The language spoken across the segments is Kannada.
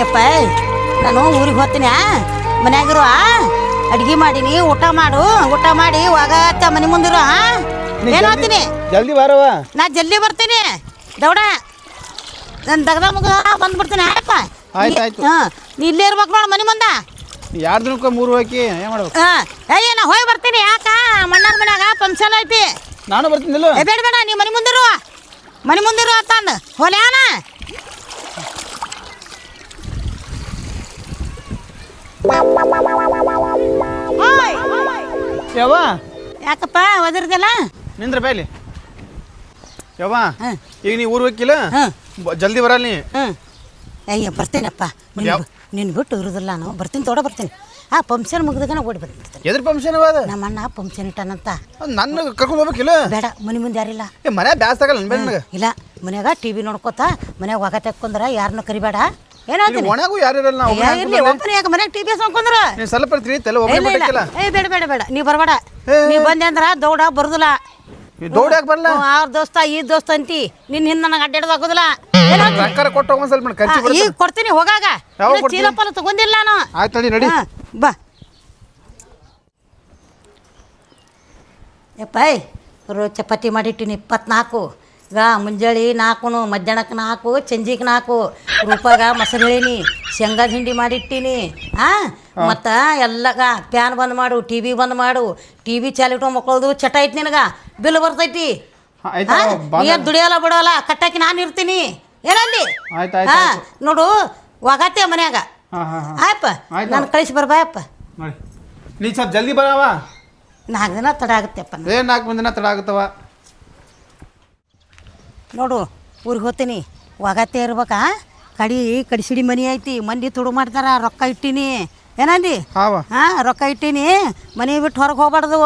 ಯಪ್ಪ ನಾನು ಊರಿಗೆ ಹೋಗ್ತೀನಿ ಮನ್ಯಾಗಿರು ಅಡ್ಗೆ ಮಾಡೀನಿ ಊಟ ಮಾಡು ಊಟ ಮಾಡಿ ಹೋಗತ್ತ ಮನೆ ಮುಂದಿರು ಏನು ಹೋಗ್ತೀನಿ? ಜಲ್ದಿ ಬಾರವ ನಾ ಜಲ್ದಿ ಬರ್ತೀನಿ. ದೌಡ. ನನ್ನ ದಗದ ಮುಗ ಬಂದ್ಬಿಡ್ತೀನಿ ಆಯಪ್ಪ ಆಯ್ತ್ ಆಯ್ತು. ಹಾಂ ನೀ ಇಲ್ಲೇ ಇರ್ಬೇಕು ನೋಡು ಮನೆ ಮುಂದೆ. ಎರಡು ದಿನಕ್ಕೆ ಮೂರು ಹಾಕಿ ಏನು ಮಾಡ್ಬೇಕು? ಹಾಂ ಅಯ್ಯ ನಾ ಹೋಗಿ ಬರ್ತೀನಿ ಯಾಕ? ಮಣ್ಣಾರ ಮನ್ಯಾಗ ಫಂಕ್ಷನ್ ಐತಿ. ನಾನು ಬರ್ತೀನಿಲ್ಲ? ಏ ಬೇಡ ಬೇಡ ನೀ ಮನೆ ಮುಂದಿರು ಮನೆ ಮುಂದಿರು ಅಂತಂದು ಹೋಲ್ಯಾನ ಯವ್ವ. ಯಾಕಪ್ಪ ಒದರ್ದಲ್ಲ? ನಿಂದ್ರ ಬೈಲಿ ಯವ್ವ ಹಾಂ. ಈಗ ನೀ ಊರು ಹೋಗಿಲ್ಲ ಹಾಂ. ಜಲ್ದಿ ಬರಲ್ಲ ನೀ. ಅಯ್ಯ ಬರ್ತೀನಪ್ಪ. ಯಾವ- ನಿನ್ನ ಬಿಟ್ಟು ಇರುದಿಲ್ಲ ನಾವು ಬರ್ತೀನಿ ತೋಡ ಬರ್ತೀನಿ. ಆ ಪಂಪ್ಷನ್ ಮುಗಿದಾಗ ಓಡಿ ಬರ್ತೀನಿ ಎದ್ರ ಫಂಕ್ಷನ್ ಅದ? ನಮ್ಮ ಅಣ್ಣ ಪಂಪ್ಷನ್ ಇಟ್ಟಾನಂತ ನನ್ನ ಕರ್ಕೊಂಡು ಹೋಗ್ಬೇಕಿಲ್ಲ ಬೇಡ ಮನೆ ಮುಂದೆ ಯಾರಿಲ್ಲ. ಏ ಮನೆ ಆಗಲ್ಲ ನನಗೆ ಇಲ್ಲ. ಮನ್ಯಾಗ ಟಿ ವಿ ನೋಡ್ಕೋತ ಮನ್ಯಾಗ ಒಗ ತಕ್ಕೊಂದ್ರ ಯಾರನ್ನ ಕರಿಬೇಡ. ಇಲ್ಲಿ ಏನಾಗ್ತೀನಿ ಒಣಗೂ ಯಾರು ಇರಲ್ಲ ನಾವು ಇರ್ಲಿ ಒಬ್ಬನೇ ಯಾಕೆ ಮನ್ಯಾಗ ಟಿ ವಿ ನೋಡ್ಕೊಂಡ್ರ ನೀನು ಸ್ವಲ್ಪ ತಿಳಿತಲ್ಲ ಒಬ್ಬನೇ ಇಲ್ಲ ಇಲ್ಲ. ಬಿಟ್ಟಿಲ್ಲ ಏ ಬೇಡ ಬೇಡ ಬೇಡ. ನೀ ಬರಬೇಡ. ನೀ ಬಂದೆ ಅಂದ್ರ ದೌಡ ಬರುದಿಲ್ಲ. ಈ ದೌಡ್ ಯಾಕೆ ಬರಲ್ಲ ಅವ್ರ ದೋಸ್ತ ಈ ದೋಸ್ತ ಅಂತಿ. ನಿನ್ನ ಹಿಂದೆ ನನಗೆ ಅಡ್ಡಾಡೋದು ಆಗೋದಿಲ್ಲ. ರೊಕ್ಕ ಕೊಟ್ಟು ಹೋಗೋಣ ಸ್ವಲ್ಪ ಆ, ಖರ್ಚು ಈಗ ಕೊಡ್ತೀನಿ ಹೋಗಾಗ. ಯಾವಾಗ ಇನ್ನು ಕೊಡ್ತೀನಿ? ತಗೊಂಡಿಲ್ಲ ನಾನು. ಆಯ್ತು ನಡಿ ನಡಿ. ಹಾ, ಬಾ. ಯಪ್ಪ ರೋ ಚಪಾತಿ ಮಾಡಿಟ್ಟಿನಿ ಇಪ್ಪತ್ನಾಲ್ಕು. ಈಗ ಮುಂಜಾನೆ ನಾಲ್ಕು ಮಧ್ಯಾಹ್ನಕ್ಕೆ ನಾಲ್ಕು ಸಂಜಿಗೆ ನಾಲ್ಕು ರೂಪಾಗ ಮೊಸರು ಹೇಳೀನಿ ಶೇಂಗಾದ ಹಿಂಡಿ ಮಾಡಿಟ್ಟಿನಿ ಆ? ಮತ್ತು ಎಲ್ಲಗ ಫ್ಯಾನ್ ಬಂದ್ ಮಾಡು ಟಿ ವಿ ಬಂದ್ ಮಾಡು ಟಿ ವಿ ಚಾಲಿಟ್ಟು ಮಕ್ಕಳದು ಚಟ ಐತಿ ನಿನಗ ಬಿಲ್ ಬರ್ತೈತಿ. ಏನ್ ದುಡಿಯಲ್ಲ ಬಿಡೋಲ್ಲ ಕಟ್ಟಾಕಿ ನಾನು ಇರ್ತೀನಿ. ಏನಲ್ಲಿ ಹಾಂ ಹಾ ನೋಡು ಹೋಗತ್ತೆ ಮನ್ಯಾಗ. ಹಾಂ ಹಾಂ ಹಾಂ. ಆಯ್ತು. ನಾನು ಕಳಿಸಿ ಬರ್ಬಾಯಪ್ಪ ನೀ ಸ್ವಲ್ಪ ಜಲ್ದಿ ಬರವ. ನಾಲ್ಕು ದಿನ ತಡ ಆಗುತ್ತೆಪ್ಪ ಏ ನಾಲ್ಕು ದಿನ ತಡ ಆಗತ್ತವ? ನೋಡು ಊರಿಗೆ ಹೋಗ್ತೀನಿ. ಒಗತ್ತೆ ಇರ್ಬೇಕಾ? ಕಡಿ ಕಡಿಸಿಡಿ ಮನಿ ಐತಿ ಮಂದಿ ತುಡು ಮಾಡ್ತಾರ ರೊಕ್ಕ ಇಟ್ಟಿನಿ. ಏನಂದಿ? ಹಾವ. ಹಾಂ ರೊಕ್ಕ ಇಟ್ಟಿನಿ. ಮನೆ ಬಿಟ್ಟು ಹೊರಗೆ ಹೋಗ್ಬಾರ್ದು.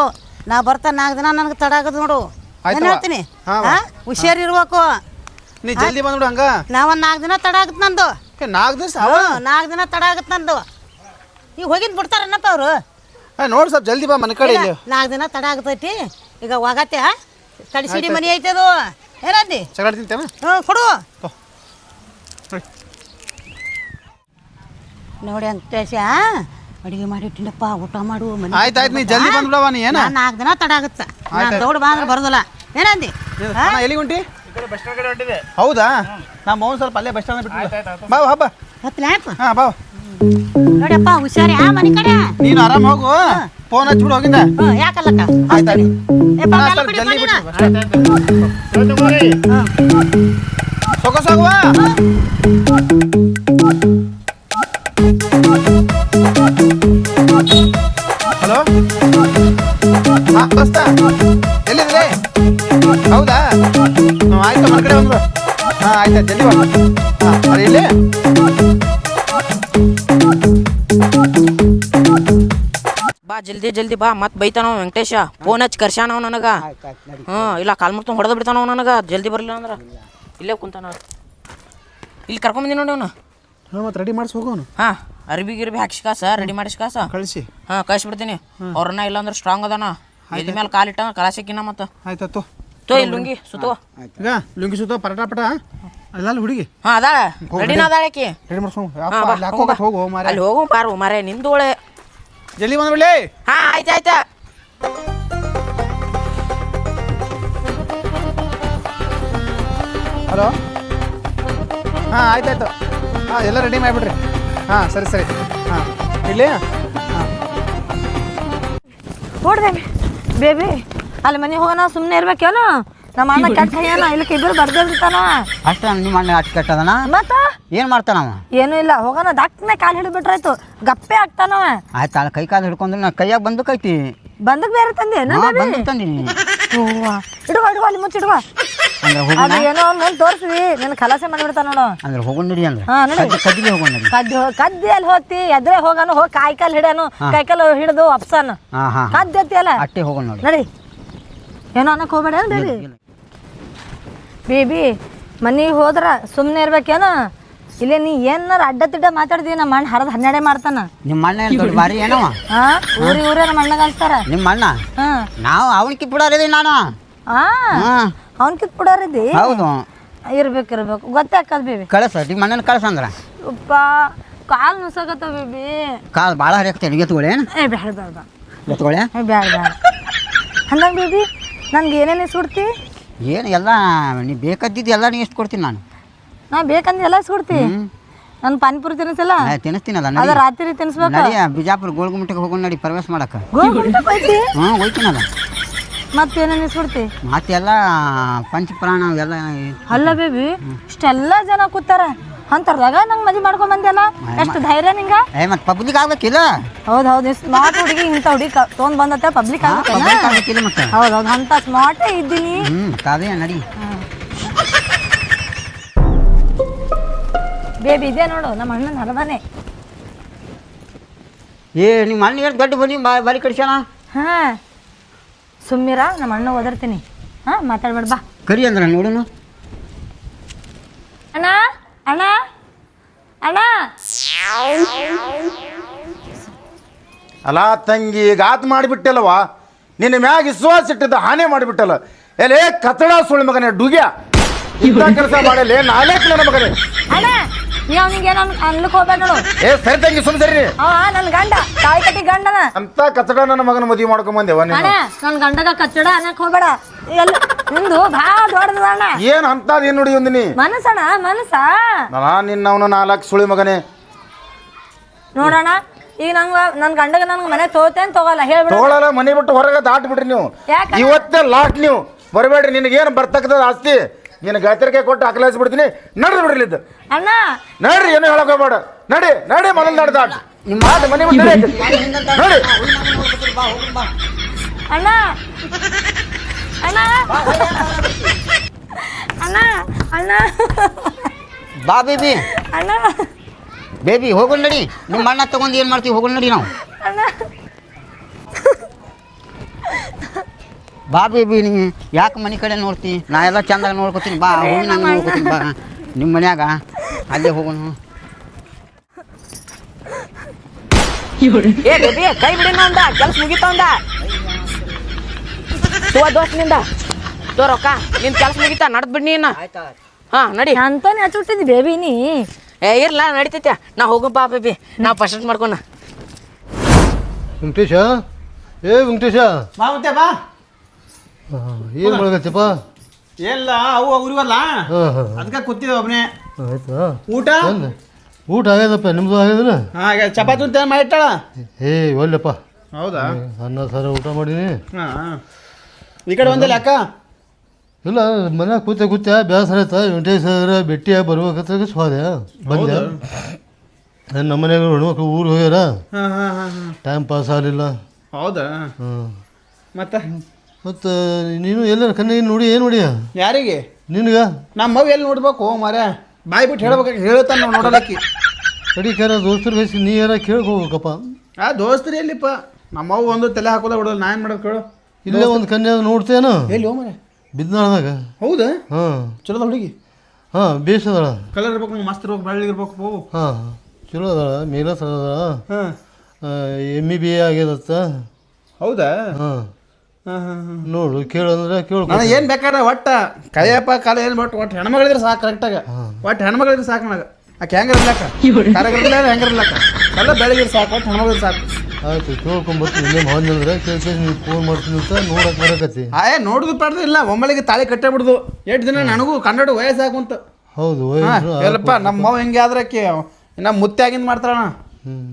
ನಾ ಬರ್ತಾ ನಾಲ್ಕು ದಿನ ನನಗೆ ತಡ ಆಗದು ನೋಡು. ಏನು ಆಯ್ತವ್ವ. ಹೇಳ್ತೀನಿ? ಹಾಂ ಹಾಂ ಹುಷಾರಿರ್ಬೇಕು ನೀ ಜಲ್ದಿ ಬಂದ್ಬಿಡು ಹಂಗ. ನಾವೊಂದು ನಾಲ್ಕು ದಿನ ತಡ ಆಗುತ್ತೆ ನಂದು. ಏ ನಾಲ್ಕು ದಿವಸ ನಾಲ್ಕು ದಿನ ತಡ ಆಗುತ್ತೆ ನಂದು. ಈಗ ಹೋಗಿದ್ ಬಿಡ್ತಾರನ್ನಪ್ಪ ಅವರು. ನೋಡಿ ಸ್ವಲ್ಪ ಜಲ್ದಿ ಬಾ ಮನೆ ಕಡೆ ಇಲ್ಲಿ. ನಾಲ್ಕು ದಿನ ತಡ ಆಗತೈತಿ ಈಗ ಒಗತ್ತೆ ಕಡಿಸಿಡಿ ಮನಿ ಐತೆ ಅದು ಏನಂದಿ ಚಗಡ್ ತಿಂತೇನ ಹ್ಞೂ ಕೊಡು. ನೋಡಿ. ನೋಡಿ ಆ? ಅಡಿಗೆ ಮಾಡಿಟ್ಟಿನಪ್ಪ ಊಟ ಮಾಡು ಮನೆ ಆಯ್ತು ಆಯ್ತ್ ನೀ ಜಲ್ದಿ ಬಂದ್ಬಿಡವ ನೀ ಏನ? ನಾಲ್ಕು ದಿನ ತಡ ಆಗುತ್ತೆ. ನಾನು. ದೌಡ್ ಬಾ ಅಂದ್ರೆ ಬರೋದಿಲ್ಲ. ಏನಂದಿ? ಎಲ್ಲಿ ಹೊಂಟಿ? ಹೌದಾ? ನಾ ಮೌನ್ ಸ್ವಲ್ಪ ಅಲ್ಲೇ ಬಸ್ ಸ್ಟ್ಯಾಂಡ್ ಬಿಟ್ಟು ಬಾ ಹಬ್ಬ ಹತ್ತಲೇಪ್ಪ ಹಾಂ ಬಾ. ನೋಡಪ್ಪ ಹುಷಾರಿ ಆ ಮನೆ ಕಡೆ. ನೀನು ಆರಾಮ್ ಹೋಗು. ಫೋನ್ ಹಚ್ಬಿಡು ಹೋಗಿಂದ. ಯಾಕಲ್ಲ ಯಾಕಲ್ಲಕ್ಕ? ಆಯ್ತ್ ಆಯ್ತು. ಏಪ್ಪ ಅಣ್ಣ, ಮ್ಯಾಲ ಸ್ವಲ್ಪ ಕಡಿಯಪ್ಪ ಜಲ್ದಿ ನೀನು. ಬಿಟ್ಟು ಸೊಗಸ್ ಹೋಗುವ ಹಲೋ? ಹಾ ದೋಸ್ತ ಎಲ್ಲಿದ್ರಿ ಹೌದಾ? ಆಯ್ತು ಮನೆ ಕಡೆ ಬಂದ್ರು. ಹಾ ಆಯ್ತಾ ಜಲ್ದಿ ಬಾ. ಹಾಂ ಅದೇ ಇಲ್ಲಿ. ಜಲ್ದಿ ಜಲ್ದಿ ಬಾ ಮತ್ ಬೈತಾನವ ವೆಂಕಟೇಶ. ಫೋನ್ ಹಚ್ಚಿ ಕರ್ಸ್ಯಾನವ ನನಗ. ಹ್ಞೂ ಇಲ್ಲ ಕಾಲ್ ಮುರ್ತು ಹೊಡೆದು ಬಿಡ್ತಾನವ ನನಗ. ಜಲ್ದಿ ಬರಲಿಲ್ಲ ಅಂದ್ರ ಇಲ್ಲೇ ಕುಂತಾನ ಇಲ್ಲಿ ಕರ್ಕೊಂಬಂದಿ ನೋಡಿ ಅವನು. ಹಾಂ ಮತ್ತೆ ರೆಡಿ ಮಾಡಿಸಿ ಹೋಗೋನು ಹಾಂ ಅರ್ಬಿ ಗಿರ್ಬಿ ಹಾಕ್ಸಿ ಕಾಸ ರೆಡಿ ಮಾಡಿಸ್ಕಾಸ ಕಳಿಸಿ. ಹಾಂ ಕಳಿಸ್ಬಿಡ್ತೀನಿ. ಅವ್ರನ್ನ ಇಲ್ಲ ಅಂದ್ರೆ ಸ್ಟ್ರಾಂಗ್ ಅದಾನ ಎದಿ ಮೇಲೆ ಕಾಲಿಟ್ಟ ಕಲಾಸಕ್ಕಿನ ಮತ್ತೆ. ಆಯ್ತು ತೋ. ಇಲ್ಲಿ ಲುಂಗಿ ಸುತ್ತೋ. ಈಗ ಲುಂಗಿ ಸುತ್ತೋ ಪರಟ ಪಟ ಅಲ್ಲ ಹುಡುಗಿ. ಹಾಂ ಅದಾಳ. ರೆಡಿನ ಅದಾಳಕಿ ರೆಡಿ ಮಾಡ್ಸ್ಕೊಂಡು ಬಾ ಅಲ್ಲಿ ಹೋಗು ಮಾರ್ರೆ. ಅಲ್ಲಿ ಹೋಗು ಪಾರು ಮಾರೇ ನಿಂದೋಳೆ ಜಲ್ದಿ ಬಂದ್ಬಿಡ್ಲಿ ಹಾ ಆಯ್ತು ಆಯ್ತಾ. ಹಲೋ? ಹಾಂ ಆಯ್ತಾಯ್ತು ಹಾಂ ಎಲ್ಲ ರೆಡಿ ಮಾಡಿಬಿಡ್ರಿ. ಹಾಂ ಸರಿ ಸರಿ. ಹಾಂ. ಇಲ್ಲಿ? ಹಾಂ. ನೋಡ್ದೆ ಬೇಬಿ. ಅಲ್ಲಿ ಮನೆಗೆ ಹೋಗೋಣ ಸುಮ್ಮನೆ ಇರ್ಬೇಕೇನು? ನಮ್ಮ ಅಣ್ಣ ಕೆಟ್ಟ ಏನ ಇಲ್ಲಿ ಇಬ್ಬರು ಬರ್ದಿರ್ತಾನ ಅಷ್ಟ ನಿಮ್ಮ ಅಣ್ಣ ಅಷ್ಟು ಕೆಟ್ಟದನ? ಮತ್ತ? ಏನ್ ಮಾಡ್ತಾನವ ಏನು ಇಲ್ಲ ಹೋಗೋಣ ದಕ್ಕನೆ ಕಾಲು ಹಿಡಿದ್ಬಿಟ್ರಾಯ್ತು ಗಪ್ಪೆ ಆಗ್ತಾನವ ಆಯ್ತು ಅಲ್ಲ ಕೈ ಕಾಲು ಹಿಡ್ಕೊಂಡ್ರೆ ನಾ ಕೈಯಾಗ ಬಂದು ಕೈತಿ. ಬಂದಕ್ ಬೇರೆ ತಂದೆ ಹಾಂ ಬೇಬಿ ಬಂದು ತಂದಿನಿ. ಇಡುವ ಇಡುವ ಅಲ್ಲಿ ಮುಚ್ಚಿಡುವ ಅದು ಏನೋ ಒಂದು ತೋರಿಸ್ವಿ ನಿನ್ನ ಕಲಾಸೆ ಮಾಡಿಬಿಡ್ತಾನ ನೋಡು. ಅಂದ್ರೆ ಹೋಗೋಣ ನಡಿ ಅಂದ್ರೆ. ನಡಿ. ಕದ್ದಿಗೆ ಹೋಗೋಣ ನಡಿ. ಕದ್ದಿ ಕದ್ದಿ ಅಲ್ಲಿ ಹೋಗ್ತಿ ಎದ್ರೆ ಹೋಗಾನು ಹೋಗಿ ಕಾಯಿಕಾಲು ಹಿಡ್ಯಾನು. ಕಾಯಿಕಾಲು ಹಿಡಿದು ಅಪ್ಸಾನು ಕದ್ದೆತ್ತಿ ಅಲ್ಲ. ಅಟ್ಟಿ ಹೋಗೋಣ ನೋಡಿ. ನಡಿ. ಏನೋ ಅನ್ನಕ್ಕೆ ಹೋಗ್ಬೇಡ ಬೇಬಿ ಬೇಬಿ ಮನೆಗೆ ಹೋದ್ರ ಸುಮ್ಮನೆ ಇರ್ಬೇಕೇನು? ಇಲ್ಲೇ ನೀ ಏನಾರ ಅಡ್ಡ ತಿಡ್ಡ ಮಾತಾಡ್ದಿ ನಮ್ಮ ಅಣ್ಣ ಹರದ ಹನ್ನೆರಡೇ ಮಾಡ್ತಾನ. ನಿಮ್ಮ ಅಣ್ಣ ಏನು ದೊಡ್ಡ ಬಾರಿ ಏನವ? ಹಾ ಊರಿ ಊರೇ ನಮ್ಮ ಅಣ್ಣಗ ಅಂತಾರ ನಿಮ್ಮ ಅಣ್ಣ? ಹಾ. ನಾವು ಅವನಿಗೆ ಬಿಡೋರಿದ್ದೀವಿ ನಾನು. ಆ ಹಾಂ. ಅವ್ನ ಕಿತ್ ಬಿಡೋರಿದ್ದಿ ಹೌದು. ಇರ್ಬೇಕು ಇರ್ಬೇಕು. ಗೊತ್ತಾಕದ್ ಬೇಬಿ. ಕಳಸ ನಿಮ್ಮ ಅಣ್ಣನ ಕಳ್ಸಂದ್ರ ಉಪ್ಪ ಕಾಲ್ ನುಸಾಗತ್ತ ಬೇಬಿ. ಕಾಲ್ ಭಾಳ ಹರಿಯಾಕ್ತೇನೆ ಎತ್ಕೊಳ್ಳಿ ಏ ಬ್ಯಾಡ ಬ್ಯಾಡ ಬ್ಯಾಡ. ಎತ್ಕೊಳ್ಳಿ ಏ ಬ್ಯಾಡ ಬ್ಯಾಡ. ಹಂಗಂಗ ಬೇಬಿ ನನ್ಗೆ ಏನೇನು ಸುಡ್ತಿ ಏನು ಎಲ್ಲ ನೀ ಬೇಕಾದಿದ್ದು ಎಲ್ಲ ನೀ ಎಷ್ಟು ಕೊಡ್ತೀನಿ ನಾನು. ನಾ ಬೇಕಂದ್ರೆ ಎಲ್ಲ ಸುಡ್ತಿ ನನ್ನ ಪಾನಿಪುರಿ ತಿನ್ನಿಸಲ್ಲ? ನಾ ತಿನ್ನಿಸ್ತೀನಲ್ಲ ಅದ ನಡಿ ರಾತ್ರಿ ತಿನ್ಸ್ಬೇಕು? ನಡಿ ಬಿಜಾಪುರ ಗೋಲ್ಗುಮಟಕ್ಕೆ ಹೋಗೋಣ ನಡಿ ಪ್ರವೇಶ ಮಾಡಕ್ಕೆ. ಹಾಂ ಹ್ಞೂ ಹೋಯ್ತೀನಲ್ಲ. ಮತ್ತೇನೇನು ಸುಡ್ತಿ ಮತ್ತೆಲ್ಲ ಪಂಚಪ್ರಾಣ ಎಲ್ಲ ಅಲ್ಲ ಬೇಬಿ ಇಷ್ಟೆಲ್ಲ ಜನ ಕೂತಾರ. ಅಂತರ್ದಾಗ ನಂಗೆ ಮದುವೆ ಮಾಡ್ಕೊಂಡ್ ಬಂದೆಲ್ಲ ಎಷ್ಟು ಧೈರ್ಯ ನಿಂಗ? ಏ ಮತ್ತೆ ಪಬ್ಲಿಕ್ ಆಗ್ಬೇಕಿಲ್ಲ ಹೌದು ಹೌದು ಸ್ಮಾರ್ಟ್ ಹುಡುಗಿ ಇಂಥ ಹುಡುಗಿ ತೊಗೊಂಡ್ ಬಂದತ್ತೆ ಪಬ್ಲಿಕ್ ಆಗ್ಬೇಕಿಲ್ಲ ಮತ್ತೆ? ಹೌದು ಹೌದು ಅಂತ ಸ್ಮಾರ್ಟ್ ಇದ್ದೀನಿ. ತಾವೇ ನಡಿ. ಬೇಬಿ ಇದೆ ನೋಡು ನಮ್ಮ ಅಣ್ಣನ ಹರದಾನೆ ಏ ನಿಮ್ಮ ಅಣ್ಣ ಏನು ದೊಡ್ಡ ಬನ್ನಿ ಬಾರಿ ಕಡಿಸ್ಯಾನ ಹಾ. ಸುಮ್ಮಿರ ನಮ್ಮ ಅಣ್ಣ ಓದಿರ್ತೀನಿ. ಹಾ ಮಾತಾಡ್ಬೇಡ ಬಾ. ಕರಿ ಅಂದ್ರೆ ನೋಡೋಣ ಅಣ್ಣ? ಅಣ್ಣ? ಅಣ್ಣ? ಅಲ್ಲ ತಂಗಿ ಈಗ ಆತ್ ಮಾಡಿಬಿಟ್ಟಲ್ಲವ ನಿನ್ನ ಮ್ಯಾಗ ವಿಶ್ವಾಸ ಇಟ್ಟಿದ್ದ ಹಾನಿ ಮಾಡಿಬಿಟ್ಟಲ್ಲ. ಎಲೆ ಕತ್ತಡ ಸುಳ್ಳು ಮಗನೇ ಡುಗ್ಯ. ಇಂಥ ಕೆಲಸ ಮಾಡಲ್ಲ ನಾಲ್ಕು ನನ್ನ ಮಗನೇ. ಅಣ್ಣ ನೀವು ಅವನಿಗೆ ಏನು ಅನ್ಲಿಕ್ಕೆ ಹೋಗ್ಬೇಡ ನೋಡು. ಏ ಸರಿ ತಂಗಿ ಸುಮ್ ಸರಿ. ಅವ ನನ್ನ ಗಂಡ ತಾಯಿ ಕಟ್ಟಿ ಗಂಡನ. ಅಂತ ಕತ್ತಡ ನನ್ನ ಮಗನ ಮದುವೆ ಮಾಡ್ಕೊಂಡ್ ಬಂದೆವ ಅಣ್ಣ ನೀನು ನನ್ನ ಗಂಡಗ ಕಚ್ಚಡ ಅನ್ನಕ್ ಹೋಗ್ಬೇಡ. ಎಲ್ಲ ನಿಂದು ಭಾಳ ದೊಡ್ಡದಣ್ಣ ಏನ್ ಅಂತದ್ ಏನ್ ನೋಡಿ ಒಂದಿನಿ? ನೀ ಮನಸ್ಸಣ್ಣ ಮನಸ್ಸ. ನಾ ನಿನ್ನವನ ನಾಲ್ಕು ಸುಳಿ ಮಗನೇ. ನೋಡೋಣ ಈಗ ನಂಗ ನನ್ನ ಗಂಡಗ ನನ್ಗೆ ಮನೆ ತೋತೇನ್ ತಗೋಲ್ಲ ಹೇಳ್ಬಿಡ. ತಗೊಳಲ್ಲ ಮನೆ ಬಿಟ್ಟು ಹೊರಗೆ ದಾಟ್ ಬಿಡ್ರಿ ನೀವು. ಯಾಕಣ್ಣ? ಇವತ್ತೇ ಲಾಟ್ ನೀವು. ಬರಬೇಡ್ರಿ ನಿನಗೇನು ಬರ್ತಕ್ಕದ ಆಸ್ತಿ? ನಿನ್ನ ಗಾಯತ್ರಿಕೆ ಕೊಟ್ಟು ಅಕಲಾಯಿಸ್ಬಿಡ್ತೀನಿ. ನಡ್ದು ಬಿಡ್ರಿ ಇಲ್ಲಿದ್ದು ಅಣ್ಣ. ನಡ್ರಿ ಏನು ಹೇಳಕ್ ಹೋಗ್ಬೇಡ. ನಡಿ ನಡಿ ಮೊದಲು ನಡ್ದ ನಿಮ್ಮ ಮಾತು ಮನೆ ಬಿಟ್ಟು ನಡಿ. ನಡಿ. ಅಣ್ಣ. ಅಣ್ಣ. ಅಣ್ಣ. ಅಣ್ಣ. ಬಾ ಬೇಬಿ. ಅಣ್ಣ. ಬೇಬಿ ಹೋಗೋಣ ನಡಿ. ನಿಮ್ಮ ಅಣ್ಣ ತಗೊಂಡು ಏನು ಮಾಡ್ತೀವಿ ಹೋಗೋಣ ನಡಿ ನಾವು. ಅಣ್ಣ. ಬಾ ಬೇಬಿ ನೀ ಯಾಕೆ ಮನೆ ಕಡೆ ನೋಡ್ತಿ? ನಾ ಎಲ್ಲ ಚಂದಾಗ ನೋಡ್ಕೊತೀನಿ. ಬಾ ಹೋಗಿ ನಾನು ನೋಡ್ಕೊತೀನಿ ಬಾ. ನಿಮ್ಮ ಮನ್ಯಾಗ? ಅಲ್ಲೇ ಹೋಗೋಣ. ಏ ಬೇಬಿ ಕೈ ಬಿಡಿನ ಅಂದ ಕೆಲಸ ಮುಗಿತ ಅಂದ. ತೋ ದೋಸ್ತ ನಿಂದ. ತೋ ರೊಕ್ಕ ನಿನ್ ಕೆಲಸ ಮುಗಿತ ನಡ್ದ್ ಬಿಡ್ ನೀನ. ಹಾ ನಡಿ. ಅಂತಾನೆ ಹಚ್ಚಿಟ್ಟಿದ್ದಿ ಬೇಬಿ ನೀ. ಏ ಇರ್ಲ ನಡಿತೈತೆ. ನಾ ಹೋಗಪ್ಪ ಬೇಬಿ ನಾ ಪಸಂಟ್ ಮಾಡ್ಕೊಣ ವೆಂಕಟೇಶ? ಏ ವೆಂಕಟೇಶ? ಬಾ ಮತ್ತೆ ಬಾ. ಏನು ಮಾಡಕತ್ತಪ್ಪ ಎಲ್ಲ ಅವು ಅವ್ರಿವಲ್ಲ ಅದಕ್ಕೆ ಕೂತಿದ್ದೆ ಒಬ್ಬನೇ ಆಯ್ತಾ? ಊಟ? ಊಟ ಆಗ್ಯದಪ್ಪ ನಿಮ್ದು ಆಗ್ಯದನ ಹಾಗೆ ಚಪಾತಿ ಅಂತ ಮಾಡಿಟ್ಟಾಳ? ಏ ಒಳ್ಳೆಪ್ಪ ಹೌದಾ? ಅನ್ನ ಸಾರ ಊಟ ಮಾಡೀನಿ ಹಾಂ ಈ ಕಡೆ ಒಂದಲ್ಲ ಅಕ್ಕ? ಇಲ್ಲ ಮನ್ಯಾಗ ಕೂತೆ ಕೂತೆ ಬೇಸರ ಆಯ್ತಾ. ವೆಂಕಟೇಶ್ವರ ಬೆಟ್ಟಿಯ ಭೇಟಿ ಬರ್ಬೇಕಂತ ಸ್ವಾದೆ. ಬಂದೆ. ನಮ್ಮ ಮನೆಯಾಗ ಹೆಣ್ಮಕ್ಳು ಊರು ಹೋಗ್ಯಾರ? ಟೈಮ್ ಪಾಸ್ ಆಗಲಿಲ್ಲ. ಹೌದಾ? ಹ್ಞೂ ಮತ್ತೆ? ಮತ್ತು ನೀನು ಎಲ್ಲರ ಕಣ್ಣಿಗೆ ನೋಡಿ ಏನು ನೋಡಿ ಯಾರಿಗೆ? ನಿನಗ? ನಮ್ಮ ಮಗು ಎಲ್ಲಿ ನೋಡ್ಬೇಕು ಮಾರ್ಯ ಬಾಯ್ ಬಿಟ್ಟು ಹೇಳ್ಬೇಕು ಹೇಳ್ತಾನೆ ನಾವು ನೋಡಲಕ್ಕಿ ಕಡಿ ಕರ ದೋಸ್ತರು ಬೇಸಿ ನೀ ಯಾರ ಕೇಳ್ಕೋಬೇಕಪ್ಪ ಆ ದೋಸ್ತರಿ ಎಲ್ಲಿಪ್ಪ? ನಮ್ಮವ್ ಒಂದು ತಲೆ ಹಾಕೋದ ಬಿಡೋದು ನಾ ಏನು ಮಾಡೋದು ಕೇಳು. ಇಲ್ಲೇ ಒಂದು ಕನ್ಯಾ ನೋಡ್ತೇನು? ಎಲ್ಲಿ ಹೋ ಬಿದ್ದಾಳದಾಗ ಹೌದಾ? ಹಾಂ. ಚಲೋದ ಹುಡುಗಿ? ಹಾಂ ಬೇಸದಳ ಕಲರ್ ಇರ್ಬೇಕು ನಂಗೆ ಮಸ್ತ್ ಇರ್ಬೇಕು ಬೆಳ್ಳಿ ಇರ್ಬೇಕು ಹೋಗು ಹಾಂ ಚಲೋ ಅದಳ ಮೇಲಸ್ ಅದಾಳ. ಹಾಂ. ಎಂ ಇ ಬಿ ಎ ಆಗ್ಯದತ್ತ. ಹೌದಾ? ಹಾಂ ಹಾಂ ಹಾಂ ಹಾಂ. ನೋಡು ಕೇಳಂದ್ರೆ ಕೇಳು ನನಗೆ ಏನು ಬೇಕಾದ್ರೆ ಒಟ್ಟ ಕೈಯಪ್ಪ ಕಾಲ ಏನು ಬಿಟ್ಟು ಒಟ್ಟು ಹೆಣ್ಮಗಳಿದ್ರೆ ಸಾಕು ಕರೆಕ್ಟಾಗ ಒಟ್ಟು ಹೆಣ್ಮಗಳಿದ್ರೆ ಸಾಕು ನನಗೆ. ಆಕೆ ಹೆಂಗಿರ್ಲಕ್ಕ ಕರಗಿರ್ಲಿಲ್ಲ ಹೆಂಗಿರ್ಲಕ್ಕ ಎಲ್ಲ ಬೆಳಗಿರ್ ಸಾಕು ಒಟ್ಟು ಹೆಣ್ಮಗಳಿದ್ರೆ ಸಾಕು. ಆಯ್ತು ಕೇಳ್ಕೊಂಬರ್ತೀನಿ ಇಲ್ಲೇ ಮಾವನಂದ್ರೆ ಕೇಳ್ಕೇಳಿ ನೀವು ಫೋನ್ ಮಾಡ್ತೀನಿ ಅಂತ ನೋಡಕ್ಕೆ ಬರಕತ್ತಿ. ಆಯೇ ನೋಡುದು ಪಡ್ದು ಇಲ್ಲ ಒಮ್ಮಳಿಗೆ ತಾಳಿ ಕಟ್ಟೇ ಬಿಡುದು ಎಷ್ಟು ದಿನ ನನಗೂ ಕನ್ನಡ ವಯಸ್ಸು ಅಂತ. ಹೌದು ಎಲ್ಲಪ್ಪ ನಮ್ಮ ಮಾವ ಹೆಂಗೆ ಆದ್ರೆ ಆಕೆ ಇನ್ನ ಮುತ್ತೆ ಆಗಿಂದ ಮಾಡ್ತಾರಣ